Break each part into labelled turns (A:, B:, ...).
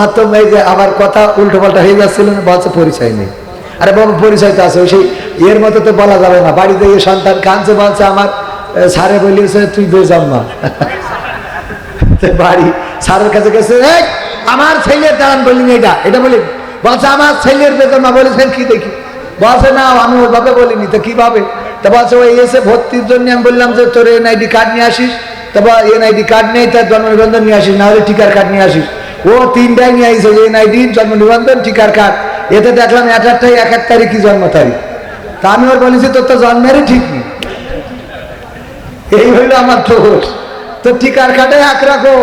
A: মাত্র এই যে আবার কথা উল্টো পাল্টা হয়ে যাচ্ছিল না, বলছে পরিচয় নেই। আরে বাবা পরিচয় তো আছে সেই এর মতো তো বলা যাবে না। বাড়িতে এই সন্তান কাঁদছে, বলছে আমার স্যারে বলিয়েছে, তুই বেজন্মা। তো বাড়ি, স্যারের কাছে গেছে আমার ছেলের দাঁড়ান বলিনি এটা? এটা বলি, বলছে, আমার ছেলের বেজন্মা। বলেছেন কি দেখি? বলছে, না, আমি ওভাবে বলিনি। তো কীভাবে? তা বলছে, ওই এসে ভর্তির জন্য আমি বললাম যে, তোর এনআইডি কার্ড নিয়ে আসিস। তারপর এনআইডি কার্ড নেই তার জন্ম নিবন্ধন নিয়ে আসিস, না হলে টিকার কার্ড নিয়ে আসিস। ও তিনটাই নিয়ে আসছে এনআইডি জন্ম নিবন্ধন টিকার কার্ড এতে দেখলাম এক একটাই এক এক তারিখই জন্ম তারিখ। তা আমি ওর বলেছি তোর তো জন্মেরই ঠিক নেই। এই হইল আমার দোষ। তোর টিকার কার্ডে একরকম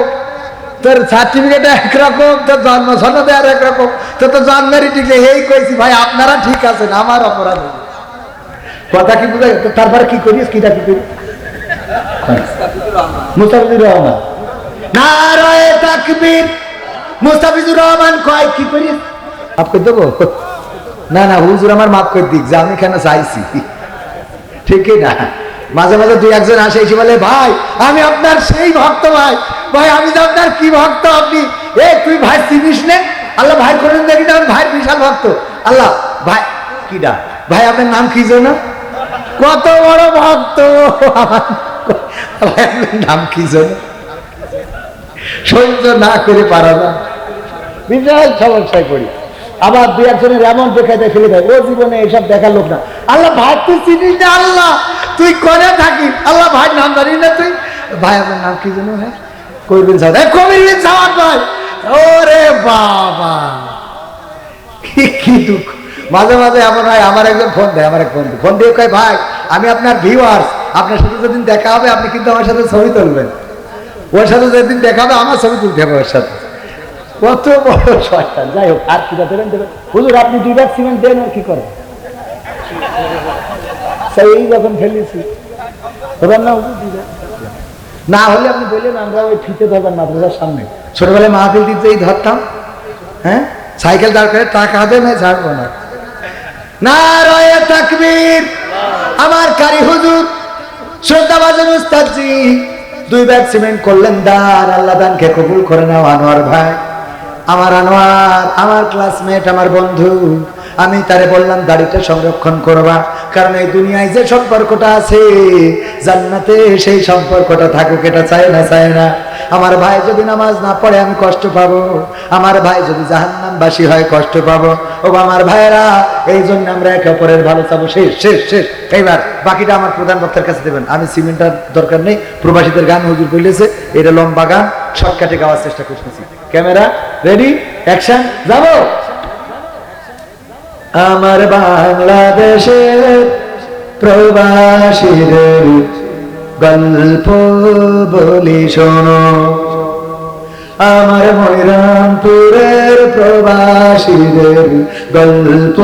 A: তোর সার্টিফিকেটে একরকম তোর জন্ম সনদে আর একরকম তোর তো জন্মেরই ঠিক নেই। এই কইছি ভাই আপনারা ঠিক আছেন আমার অপরাধ কথা কি বুঝে তারপরে কি করিস? কিটা কি করিস? মুস্তাফিজুর রহমান। নারায়ে তাকবীর। মুস্তাফিজুর রহমান কয়, কি করিস মাফ করে দেবো? না না, হুজুর আমার মাফ করে দিক, যে আমি কেন চাইছি? ঠিকই না। মাঝে মাঝে দুই একজন আসে, এসে বলে, ভাই, আমি আপনার সেই ভক্ত ভাই। ভাই, আমি তো আপনার কি ভক্ত আপনি? এ, তুই ভাই চিনিস নে? আল্লাহ ভাই করেন দেখি না ভাই বিশাল ভক্ত। আল্লাহ, ভাই, কি ডা ভাই, আপনার নাম কি যেন? কত বড় ভক্ত। ভাই, আপনার নাম কি যেন? সহ্য না করে পারা না। বিশাল সমস্যায় পড়ি। আবার দুই একজনের এমন দেখে দেখে ফেলে দেয়, ও জীবনে এসব দেখার লোক না। আল্লাহ ভাই, তুই চিনিস না আল্লাহ? তুই করে থাকিস আল্লাহ ভাই, নাম জানিস না তুই? ভাই, আপনার নাম কি যেন ভাই? কবির সাওয়াদ কবির বিন ভাই। ওরে বাবা। কি কি দুঃখ। মাঝে মাঝে এমন হয়, আমার একজন ফোন দেয়, আমার এক বন্ধু। ফোন দিয়ে কয়, ভাই, আমি আপনার ভিউয়ার্স আপনার সাথে যেদিন দেখা হবে, আপনি কিন্তু আমার সাথে ছবি তুলবেন। ওর সাথে যেদিন দেখা হবে, আমার ছবি তুলতে হবে ওর সাথে। কত বড় শয়তান। যাই হোক, আর কি দেবেন দেবেন। হুজুর, আপনি দুই ব্যাগ সিমেন্ট দেন, আর কি করেন? এই যখন ফেলেছি। না হলে আপনি বললেন, আমরা ওই ফিতে ধরবেন মাদ্রাসার সামনে। ছোটবেলায় মাহফিল দিতে এই ধরতাম হ্যাঁ? সাইকেল দাঁড় করে টাকা হবে না না না রয়ে তাকবীর! আমার কারি হুজুর, শ্রদ্ধা বাজন উস্তাদজি, দুই ব্যাগ সিমেন্ট করলেন দান আল্লাহ দানকে কবুল করে নাও, আনোয়ার ভাই। আমার আনোয়ার, আমার ক্লাসমেট আমার বন্ধু, আমি তারে বললাম দাড়িটা সংরক্ষণ করবা, কারণ এই দুনিয়ায় যে সম্পর্কটা আছে, জান্নাতে সেই সম্পর্কটা থাকুক, এটা চায় না চায় না। আমার ভাই যদি নামাজ না পড়ে, আমি কষ্ট পাবো। আমার ভাই যদি জাহান্নামবাসী হয়, কষ্ট পাবো। ও আমার ভাইয়েরা, এই জন্য আমরা একে অপরের ভালো চাবো। শেষ শেষ শেষ। এইবার বাকিটা আমার প্রধান বক্তার কাছে দেবেন। আমি সিমেন্টার দরকার নেই। প্রবাসীদের গান হুজুর বলেছে, এটা লম্বা গান, শর্টকাটে গাওয়ার চেষ্টা করতেছি। ক্যামেরা রেডি অ্যাকশন যাব? আমার বাংলাদেশের প্রবাসীদের গল্প বলি শোনো। আমার ময়রামপুরের প্রবাসীদের গল্প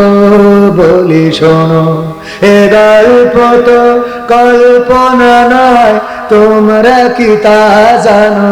A: বলি শোনো। এ গল্প তো কল্পনা নয়, তোমরা কি তা জানো?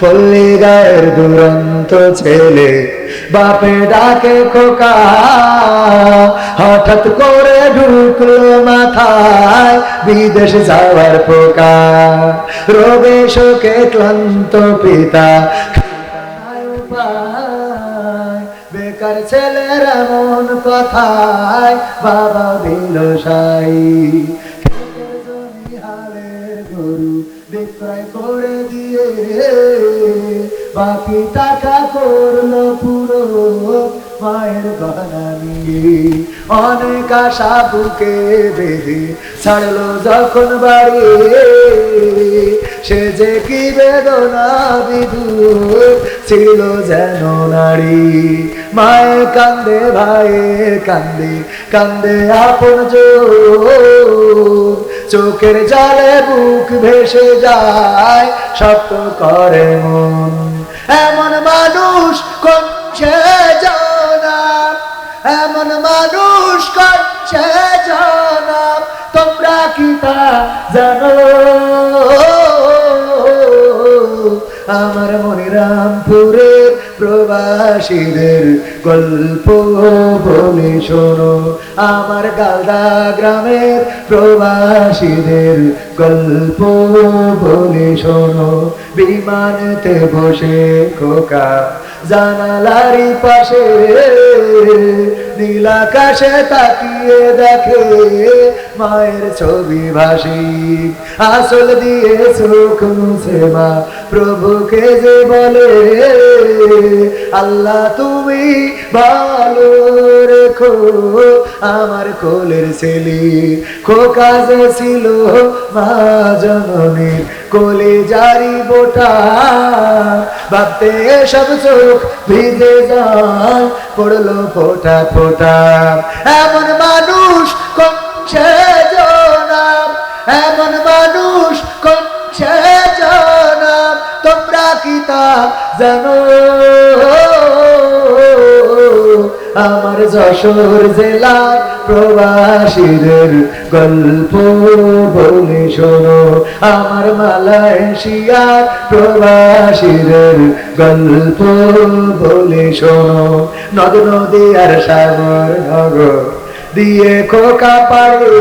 A: পল্লী গায়ের দুরন্ত ছেলে, বাপে ডাকে খোকা। হঠাৎ করে ঢুকলো মাথায় বিদেশ যাওয়ার পোকা। রোগে শোকে ক্লান্ত পিতা বেকার ছেলের এমন কথায় বাবা দিল সাই। হালের গরু বিক্রয় করে দিয়ে, বাকি টাকা করল পুরো মায়ের গহনা অনেক আশা বুকে বেঁধে ছাড়লো যখন বাড়ি। সে যে কি বেদনা বিদুর ছিল যেন নারী। মায়ে কান্দে ভাইয়ে কান্দে কান্দে আপন চোখ চোখের জলে বুক ভেসে যায় শব্দ করে মন। এমন মানুষ করছে জানা এমন মানুষ করছে জানা তোমরা কি তা জানো? আমার মনিরামপুরের প্রবাসীদের গল্প বলে শোনো। আমার গালদা গ্রামের প্রবাসীদের গল্প বলে শোনো। বিমানতে বসে খোকা জানালারি পাশে নীলাকাশে তাকিয়ে দেখে মায়ের ছবি ভাসি। আসল দিয়ে চোখ মুছে মা প্রভুকে যে বলে, আল্লাহ, তুমি ভালো রেখো আমার কোলের ছেলে খোকা যে ছিল মা জননীর কোলে জারি বোটা। ভাবতে সব চোখ ভিজে যায়, পড়ল ফোটা ফোটা। এমন মানুষ কমছে জনাম এমন মানুষ কমছে জনাম তোমরা কি তা জানো? আমার যশোর জেলার প্রবাসীদের গল্প বলে শোনো। আমার মালয়েশিয়ার প্রবাসীদের গল্প বলে শোনো। নদ, নদী আর সাগর, নগর দিয়ে খোকা পারে।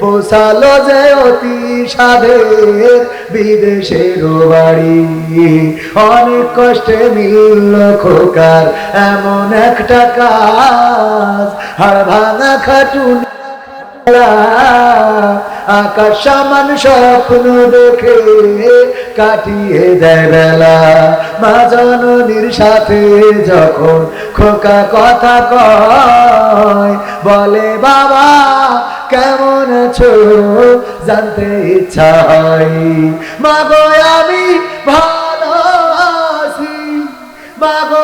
A: পোষালো যে অতি সাধের বিদেশের বাড়ি। অনেক কষ্টে মিলল খোকার এমন একটা কাজ। হাড় ভাঙা খাটুন আকাশ সমান স্বপ্ন দেখে কাটিয়ে দেয় বেলা। মা জননীর সাথে যখন খোকা কথা কয়, বলে, বাবা, কেমন আছো? জানতে ইচ্ছা হয়। মা গো আমি ভালো আছি। মা গো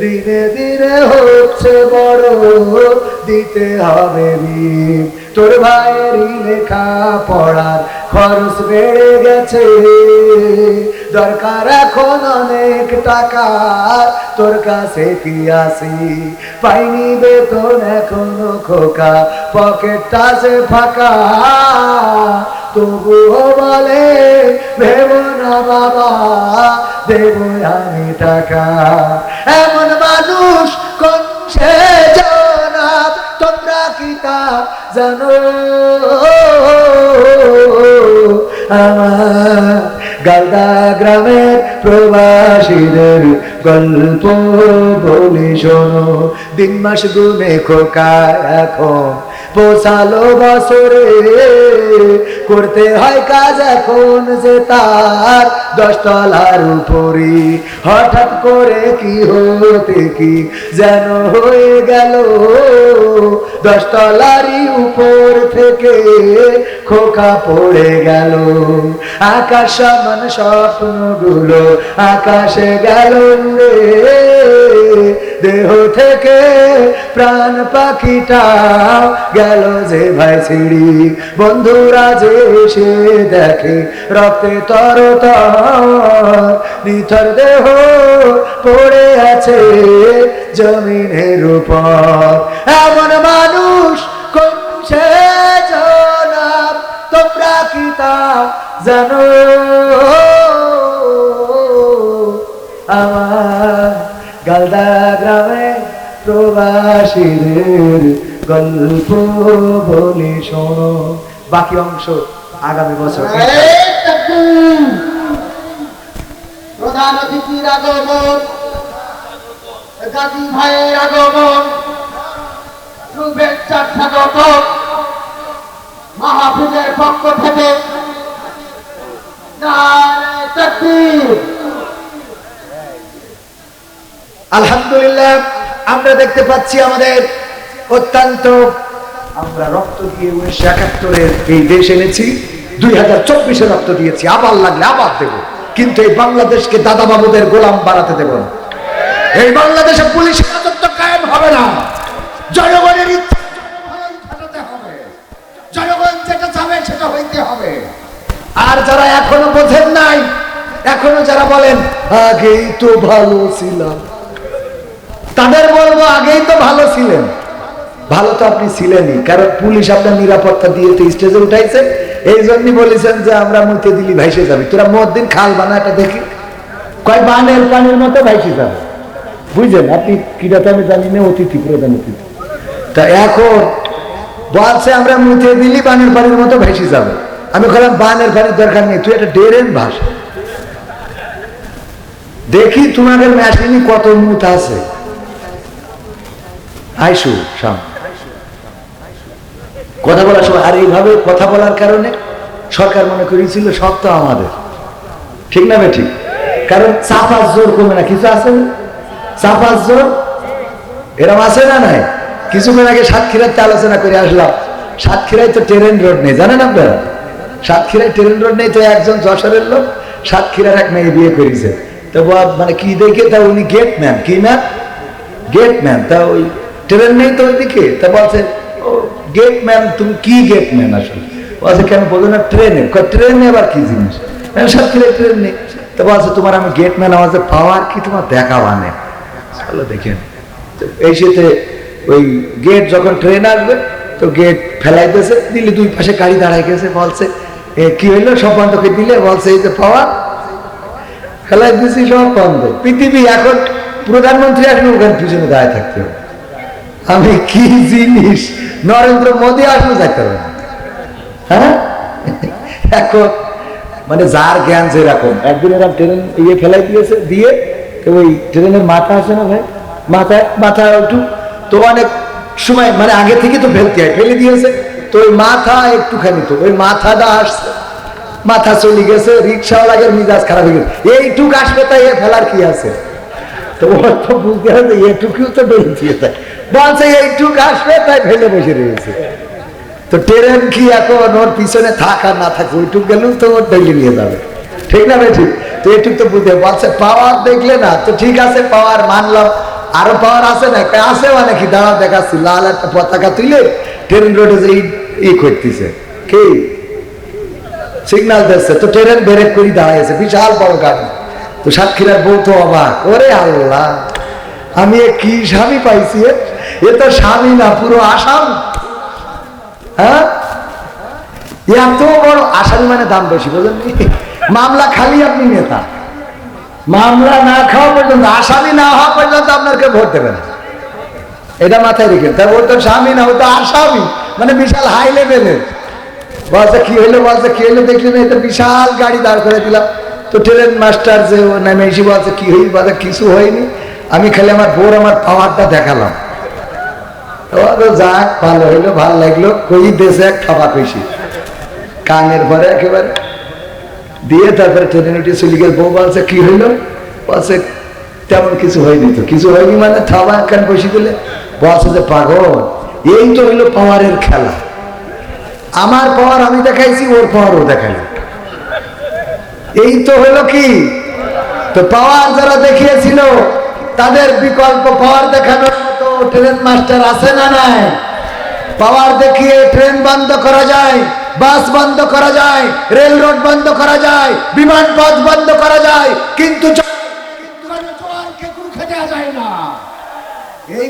A: দিনে দিনে হচ্ছে বড় দিতে হবে ঋণ। তোর ভাইয়ের লেখা পড়ার খরচ বেড়ে গেছে। দরকার এখন অনেক টাকা, তোর কাছে কি আসি পাইনি বেতন এখনও খোকা, পকেটটা যে ফাঁকা। তবুও বলে, ভেব না বাবা, দেব আমি টাকা। এমন মানুষ কোন সে তোমরা কি তা জানো? আমার গালদা গ্রামের প্রবাসীদের গল্প বলি শোনো। দিন মাস গুনে খোকা এখন পোষালো বছরে। করতে হয় কাজ এখন যে তার দশ তলার উপরে। হঠাৎ করে কি হতে কি যেন হয়ে গেল। দশ তলারই উপর থেকে খোকা পড়ে গেল। আকাশ সমান স্বপ্নগুলো আকাশে গেল রে। দেহ থেকে প্রাণ পাখিটা গেল যে ভাই ছিড়ি বন্ধুরা যে এসে দেখে, রক্তে তর নিথর দেহ পড়ে আছে জমিনের উপর। এমন মানুষ কমছে জনাব, তোমরা কি তা জানো? আমার গালদা গ্রামে প্রবাসীদের গল্প বলি শোনো। বাকি অংশ আগামী বছর।
B: প্রধান অতিথির আগমন জাতি ভাইয়ের আগমন, শুভেচ্ছা স্বাগত মাহফিলের পক্ষ থেকে।
A: আলহামদুলিল্লাহ, আমরা দেখতে পাচ্ছি আমাদের অত্যন্ত, আমরা রক্ত দিয়ে উনিশশো একাত্তরের এই দেশ এনেছি, দুই হাজার চব্বিশে রক্ত দিয়েছি, আবার লাগলে আবার দেব, কিন্তু এই বাংলাদেশকে দাদা বাবুদের গোলাম বাড়াতে দেব না। এই বাংলাদেশে পুলিশ রাজত্ব কায়েম হবে না, জনগণের ইচ্ছা যেটা চাবে সেটা হইতে হবে। আর যারা এখনও বোঝেন নাই, এখনও যারা বলেন, আগেই তো ভালো ছিলাম। তাদের বলব আগেই তো ভালো ছিলেন। ভালো তো আপনি ছিলেনই। কারণ পুলিশ আপনার নিরাপত্তা দিয়ে তো স্টেজে উঠাইছে। এই জন্যই বলেছেন যে আমরা মুতে দিলি ভাইসে যাবি। তোরা মদিন খাল বানা এটা দেখি। কয়, বানের পানির মতো ভাইসে যাবে। বুঝলেন? আপনি কিটা আমি জানি না অতিথি, প্রধান অতিথি। তা এখন বলছে, আমরা মুতে দিলি বানের পানির মতো ভেসে যাবে। আমি বললাম বানের পানির দরকার নেই। তুই একটা ডেরেন ভাস। দেখি তোমাদের মেশিনে কত মুত আছে। আইসু শাম। কথা বলার সময় আর এইভাবে কথা বলার কারণে সরকার মনে করেছিল সব তো আমাদের। ঠিক না ঠিক কারণ চাপার জোর কমে না। কিছু আছে? চাপার জোর? এরম আছে না নাই? কিছুক্ষণ আগে সাতক্ষীরাতে আলোচনা করে আসলাম। সাতক্ষীরায় তো ট্রেন রোড নেই, জানেন আপনারা? সাতক্ষীরায় ট্রেন রোড নেই তো একজন যশোরের লোক সাতক্ষীরার এক মেয়ে বিয়ে করেছে। তো মানে কি দেখে তা উনি গেট ম্যান কি ম্যান গেট ম্যান তা ওই ট্রেন নেই তো ওইদিকে? তা বলছে গেট ম্যান তুমি কি গেট ম্যান আসলে? বলছে কেন বলল না ট্রেনে? ট্রেনে আবার কি জিনিস? আমি সাতক্ষীরায় ট্রেন নেই। তো বলছে তোমার আমি গেট ম্যান আমাদের পাওয়ার কি তোমার দেখা মানে চলো দেখেন এই সাথে ওই গেট যখন ট্রেন আসবে তো গেট ফেলাই ফেলাইতেছে দিলে দুই পাশে গাড়ি দাঁড়াই গেছে বলছে এ, কি হইল? সব বন্ধ করে দিলে বলছে এই যে পাওয়ার ফেলাই দিয়েছি সব বন্ধ পৃথিবী এখন প্রধানমন্ত্রী আসলে ওখানে পিছনে দাঁড়ায় থাকতে হবে। আমি কি জিনিস? নরেন্দ্র মোদী আসলে যাইতে হবে। হ্যাঁ এখন মানে যার জ্ঞান যেরকম। একদিন এরকম ট্রেন ইয়ে ফেলাই দিয়েছে, দিয়ে তো ওই ট্রেনের মাথা আছে না ভাই? মাথায় মাথা একটু, তো অনেক সময় মানে আগে থেকে তো ফেলতে হয়, ফেলে দিয়েছে। তো ওই মাথা একটুখানি তো, ওই মাথাটা আসছে। মাথা চলে গেছে রিক্সাওয়ালাগের মিজাজ খারাপ হয়ে গেছে। এইটুক আসবে তাই ফেলার কি আছে? তো ওর তো বুঝতে হবে এইটুকুও তো বেরিয়ে দিয়েছে বলছে এইটুক আসবে তাই ফেলে বসে রয়েছে। তো ট্রেন কি এখন ওর পিছনে থাক আর না থাক, ওইটুক গেলেও তো ওর ডেলি নিয়ে যাবে। ঠিক না ঠিক তো এটুক তো বুঝতে বলছে পাওয়ার দেখলে না, তো ঠিক আছে পাওয়ার মানলাম। আরও পাওয়ার আছে না? আছে মানে কি? দাঁড়া, দেখাচ্ছি। লাল একটা পতাকা তুলে ট্রেন রোডে যে ই- করতেছে। কি? সিগন্যাল দিচ্ছে। তো ট্রেন ব্রেক করে দাঁড়াইছে। বিশাল বড় গাড়ি। তো সাতক্ষীরার বউ তো অবাক। ওরে আল্লাহ, আমি কি স্বামী পাইছি এ? তো স্বামী না, পুরো আসাম। হ্যাঁ? এত বড় আসামি মানে দাম বেশি বুঝলেন মামলা খালি আপনি নেতা। মামলা না খাওয়া পর্যন্ত, আসামি না হওয়া পর্যন্ত আপনাকে ভোট দেবে না। এটা মাথায় রেখে তার তো স্বামী না, ও তো আসামি মানে বিশাল হাই লেভেলের বলছে, কি হইল, বলছে, কি হইল, দেখলি না এটা বিশাল গাড়ি দাঁড় করে দিলাম। তো ট্রেন মাস্টার যে ও নামে এসে বলছে, কি হইল বলছে কিছু হয়নি। আমি খালি আমার বোর, আমার পাওয়ারটা দেখালাম। যাক, ভালো হইল লাগল, কই দেশে এক কানের পরে একেবারে। দিয়ে তারপরে ট্রেনে উঠে বউ বলছে, কি হইল? বলছে, তেমন কিছু হয়নি তো। কিছু হয়নি মানে থাবা একখান বসে দিলে? বলছে যে, পাগল, এই তো হইল পাওয়ারের খেলা। আমার পাওয়ার আমি দেখাইছি, ওর পাওয়ার ও দেখাইল। এই তো হলো কি? তো পাওয়ার যারা দেখিয়েছিল, তাদের বিকল্প পাওয়ার দেখানোর মতো ট্রেন মাস্টার আছে না নাই? পাওয়ার দেখিয়ে ট্রেন বন্ধ করা যায়, বাস বন্ধ করা যায়, রেল রোড বন্ধ করা যায়, বিমান পথ বন্ধ করা যায়, কিন্তু এই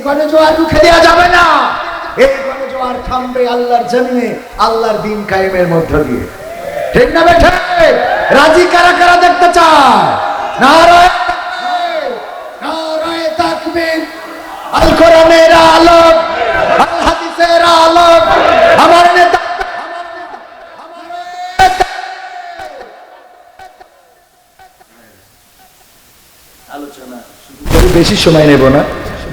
A: রুখে দেওয়া যাবে না। এই থামবে আল্লাহর আল্লাহর দিন কায়েমের মধ্য দিয়ে। ঠিক না বেঠে? রাজি কারা কারা দেখতে চায়? নারায় তাকবীর, নারায় তাকবীর আল কোরআনের আলোক, আল হাদিসের আলোক, আমার বেশি সময় নেব না।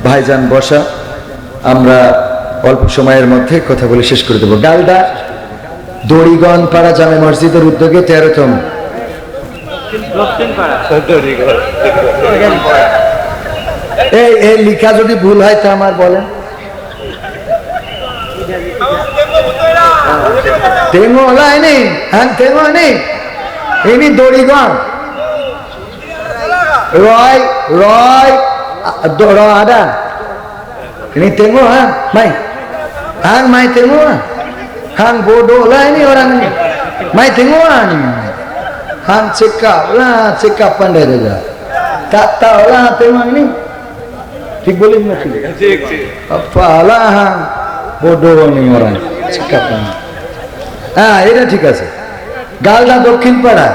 A: ভাইজান বসা। আমরা অল্প সময়ের মধ্যে কথা বলে শেষ করে দেবো। ডালদা দড়িগণ পাড়া জামে মসজিদের উদ্যোগে তেরোতম। এই এই লিখা যদি ভুল হয় তা আমার বলেন টেঙ্গো লাইনি হ্যাঁ টেঙ্গো নেই ইনি দড়িগণ রয় রয় র আদা ini tengok ha mai hang mai tengok ha hang bodoh lah ini orang ni mai tengok ha ni hang cekap lah cekap pandai saja tak tahu lah tengok ini ঠিক বলি আল্লাহ আচ্ছা, হ্যাঁ এটা ঠিক আছে। গালনা দক্ষিণ পাড়া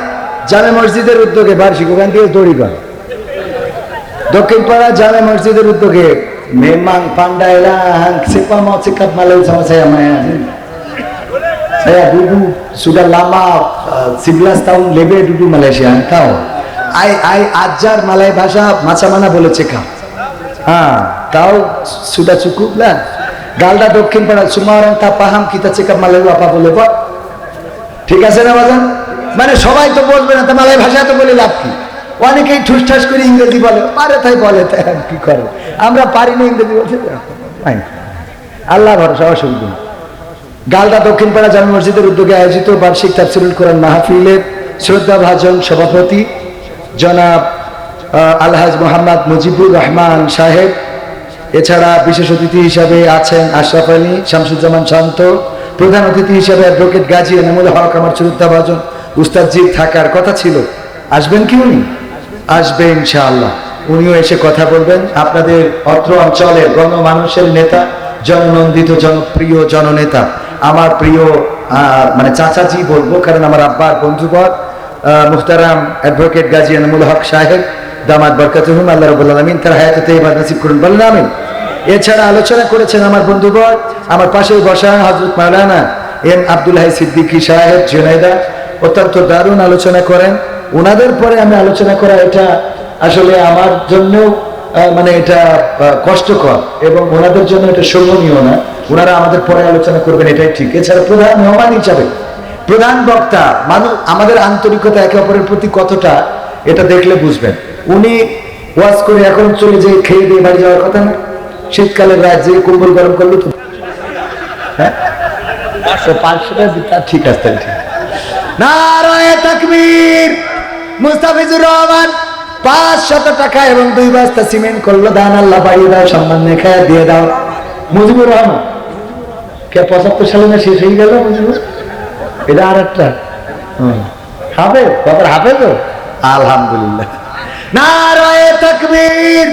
A: জামে মসজিদের উদ্যোগে বার্ষিক, ওখান দড়ি পাড়া দক্ষিণ পাড়া মসজিদের উদ্যোগে মেমাং পান্ডা হাং, সিপা মা সিকাপ মালে সমস্যা আমায় সায়া ডুডু সুগা লামা, সিবলাস টাউন লেবে ডুডু মালয়েশিয়া কাও আই আই আজার মালায় ভাষা মাছা মানা বলেছে কাও ha tahu sudah cukup lah Galda দক্ষিণ পাড়া orang tak paham kita cakap Melayu apa boleh buat ঠিক আছে না, বাজান? মানে সবাই তো বলবে না, তো মালাই ভাষা তো বলে লাভ কি? অনেকেই ঠুসঠাস করে ইংরেজি বলে পারে তাই বলে তাই কি করে? আমরা পারি না ইংরেজি বলছে আল্লাহ ভরসা, অসুবিধা। গালদা দক্ষিণ পাড়া জামে মসজিদের উদ্যোগে আয়োজিত বার্ষিক তাফসিরুল কোরআন মাহফিলের শ্রদ্ধা ভাজন সভাপতি জনাব আলহাজ মোহাম্মদ মুজিবুর রহমান সাহেব। এছাড়া বিশেষ অতিথি হিসাবে আছেন আশরাফ আলী শামসুজ্জামান শান্ত প্রধান অতিথি হিসাবে অ্যাডভোকেট গাজী এনামুল হক আমার শ্রদ্ধা ভাজন উস্তাদজি থাকার কথা ছিল। আসবেন কি উনি? আসবে ইনশাআল্লাহ। উনিও এসে কথা বলবেন। আপনাদের অত্র অঞ্চলের গণমানুষের নেতা জননন্দিত জনপ্রিয় জননেতা। আমার প্রিয় মানে চাচাজি বলব কারণ আমার আব্বার বন্ধুবর। আহ, মুখতারাম অ্যাডভোকেট গাজী আনামুল হক সাহেব দামাদ বরকাতুহুম, আল্লাহ রবুল আলমিন তার হায়াতে এবার নসিব করুন, বলেন আমিন। এছাড়া আলোচনা করেছেন আমার বন্ধুবর, আমার পাশে বসা হজরত মাওলানা এম আব্দুল হাই সিদ্দিকী সাহেব, জুনাইদা। অত্যন্ত দারুণ আলোচনা করেন। ওনাদের পরে আমি আলোচনা করা এটা আসলে আমার জন্য মানে এটা কষ্টকর এবং ওনাদের জন্য এটা শোভনীয় না। ওনারা আমাদের পরে আলোচনা করবেন, এটাই ঠিক। এছাড়া প্রধান মেহমান হিসাবে প্রধান বক্তা মানুষ আমাদের আন্তরিকতা একে অপরের প্রতি কতটা, এটা দেখলে বুঝবেন। উনি ওয়াজ করে এখন চলে যে খেয়ে দিয়ে বাড়ি যাওয়ার কথা না? শীতকালের রাজ্যে কম্বল গরম করল তো হ্যাঁ? পাঁচশো টাকা ঠিক আছে ঠিক মুস্তাফিজুর রহমান টাকা এবং দুই সিমেন্ট করল দাও, সম্মান দিয়ে দাও। কে পঁচাত্তর সালে না শেষ হয়ে গেল মুজিবুর? এটা আর একটা। হাফে বাবার হাফে তো আলহামদুলিল্লাহ। নারায় তাকবীর।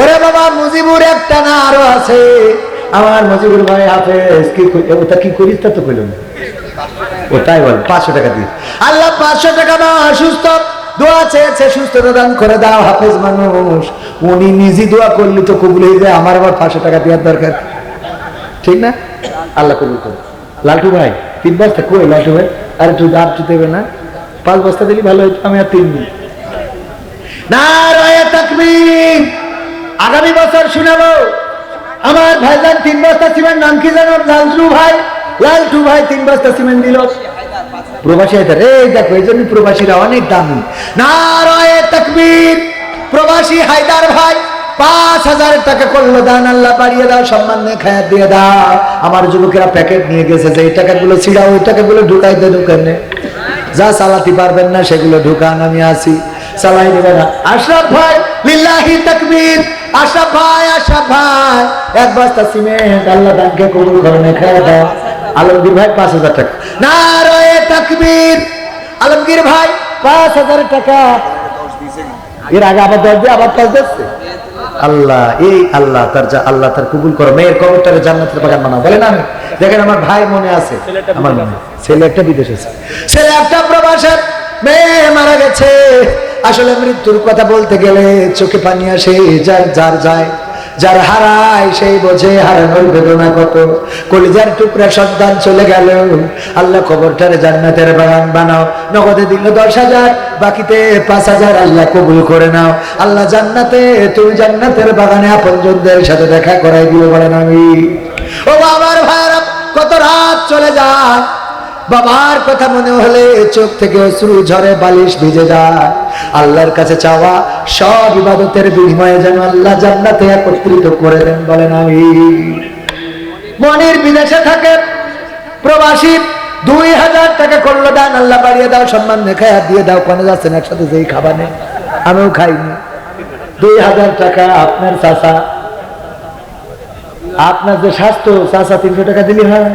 A: ওরে বাবা মুজিবুর একটা না আরও আছে। আমার মুজিবুর ভাই হাফেজ কি ওটা কি করিস তা তো কইল না। ও তাই বল পাঁচশো টাকা দিয়ে। আল্লাহ পাঁচশো টাকা না সুস্থ। দোয়া চেয়েছে সুস্থতা দান করে দাও হাফেজ মানুষ। উনি নিজে দোয়া করলি তো কবুল হয়ে যায় আমার আবার পাঁচশো টাকা দেওয়ার দরকার। ঠিক না? আল্লাহ কবুল করে লালটু ভাই তিন বস্তা কই ভাই। আর একটু একটু দেবে না, পাঁচ বস্তা দিলি ভালো হইতো আমি আর তিন দিন। আগামী বছর শুনাবো। আমার ভাইজান তিন বস্তা সিমেন্ট, নাম কি জানো? লালটু ভাই। লালটু ভাই তিন বস্তা সিমেন্ট দিল। প্রবাসী হায়দার এই দেখো, এই জন্য প্রবাসীরা অনেক দামি। নারায় তাকবীর! প্রবাসী হায়দার ভাই। পাঁচ হাজার টাকা করল, দান আল্লাহ বাড়িয়ে দাও, সম্মান নিয়ে খায়াত দিয়ে দাও। আমার যুবকেরা প্যাকেট নিয়ে গেছে, যে এই টাকাগুলো ছিড়া ওই টাকাগুলো ঢুকাই দে দোকানে। যা চালাতে পারবেন না, সেগুলো ঢুকান, আমি আসি চালাই দেবে না। আশরাফ ভাই, লিল্লাহি তাকবীর। আশরাফ ভাই আশরাফ ভাই, এক বস্তা সিমেন্ট আল্লাহ দানকে কবুল করে খায় দাও। আলমগীর ভাই, পাঁচ হাজার টাকা। না রয়ে তাকবীর। আলমগীর ভাই, পাঁচ হাজার টাকা। এর আগে আবার দশ দিয়ে, আবার পাঁচ দিচ্ছে। আল্লাহ এই আল্লাহ তার যা আল্লাহ তার কবুল করো। মেয়ের কবরটারে জান্নাতের বাগান বানাও। বলেন আমি। দেখেন আমার ভাই মনে আছে। আমার মনে। ছেলে একটা বিদেশ আছে। ছেলে একটা প্রবাসের মেয়ে মারা গেছে। আসলে মৃত্যুর কথা বলতে গেলে চোখে পানি আসে যার যার যায়। যার হারায় সেই বোঝে হারানোর বেদনা কত। কলিজার টুকরা সন্তান চলে গেল। আল্লাহ খবরটারে জান্নাতের বাগান বানাও। নগদে দিল দশ হাজার, বাকিতে পাঁচ হাজার আল্লাহ কবুল করে নাও। আল্লাহ জান্নাতে, তুমি জান্নাতের বাগানে আপনজনদের সাথে দেখা করাই দিও বলেন আমি। ও বাবার ভাইরা কত রাত চলে যায়। বাবার কথা মনে হলে চোখ থেকে অশ্রু ঝরে বালিশ ভিজে যায়। আল্লাহর কাছে চাওয়া সব ইবাদতের বিনিময়ে যেন আল্লাহ জান্নাতে একত্রিত করে দেন বলেন আমি। মনের বিদেশে থাকে প্রবাসী, দুই হাজার টাকা করল দান, আল্লাহ বাড়িয়ে দাও, সম্মান দেখায় দিয়ে দাও, কোনে যাচ্ছেন একসাথে যেই খাবার। নেই আমিও খাইনি। দুই হাজার টাকা আপনার চাষা আপনার যে স্বাস্থ্য চাষা তিনশো টাকা দিলে হয়?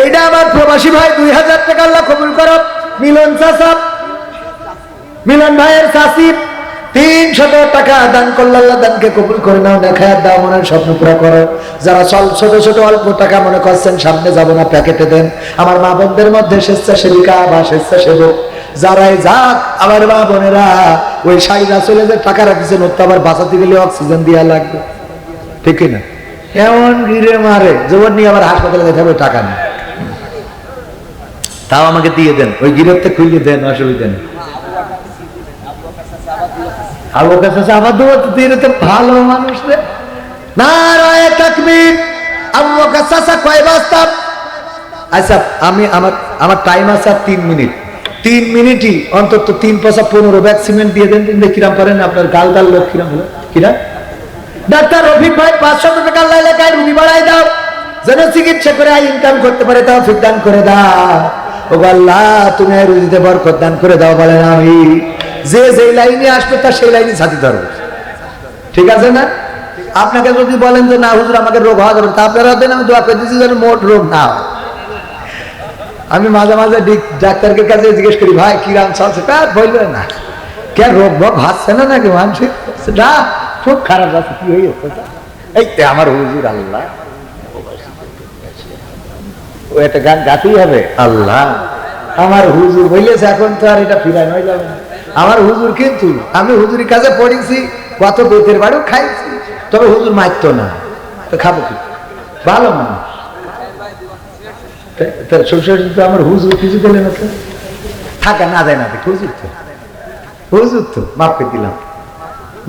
A: এইটা আমার প্রবাসী ভাই, দুই হাজার টাকা আল্লাহ কবুল করো মিলন চাষা মিলন ভাইয়ের চাষি আমার মা বোনদের মধ্যে স্বেচ্ছাসেবিকা বা স্বেচ্ছাসেবক, যারাই যাক, আমার মা বোনেরা, ওই সাইরা চলে যে টাকা রাখছেন, ওর তো আবার বাঁচাতে গেলে অক্সিজেন দেওয়া লাগবে। ঠিক না এমন গিরে মারে যেমন নিয়ে আবার হাসপাতালে হবে, টাকা নেই। তাও আমাকে দিয়ে দেন। ওই গিরতে খুলে দেন, অসুবিধা নেই। আবু আবার দিয়ে ভালো মানুষ রে। তাকবীর। আবু কয় আচ্ছা আমি আমার আমার টাইম আছে আর তিন মিনিট। তিন মিনিটই, অন্তত তিন পয়সা পনেরো দিয়ে দেন। দিন কিরাম পারেন আপনার গাল গাল লোক কিরাম হলো। ডাক্তার রফিক ভাই পাঁচশো টাকা এলাকায় রুগী বাড়াই দাও। যেন চিকিৎসা করে ইনকাম করতে পারে, তাও দান করে দাও। ও আল্লাহ, তুমি রুজিতে বরকত দান করে দাও বলেন আমি। যে যেই লাইনে আসবে তার সেই লাইনে ছাতি ধরবো ঠিক আছে না? আপনাকে যদি বলেন যে, না, হুজুর, আমাকে রোগ হওয়া যাবে তা আপনারা দেন, আমি দোয়া করে দিচ্ছি যেন মোট রোগ না হয়। আমি মাঝে মাঝে ডিক- ডাক্তারকে কাছে জিজ্ঞেস করি, ভাই, কি রাম চলছে? তা বলবে না। কে রোগ ভোগ হাসছে না নাকি মানসিক? না, খুব খারাপ আছে, কি হয়েছে? তা? এই আমার হুজুর আল্লাহ। ও একটা গান গাতেই হবে। আল্লাহ। আমার হুজুর বলেছে এখন তো আর এটা নয় যাবে না। আমার হুজুর কিন্তু আমি হুজুরের কাছে পড়েছি কত বেতের বাড়িও খাইছি। তবে হুজুর মারতো না। তো খাব কি? ভালো মানুষ। শ্বশুর তো আমার হুজুর কিছু দিলে না তো। থাকা না দেয় না হুজুর তো। হুজুর তো মাপকে দিলাম।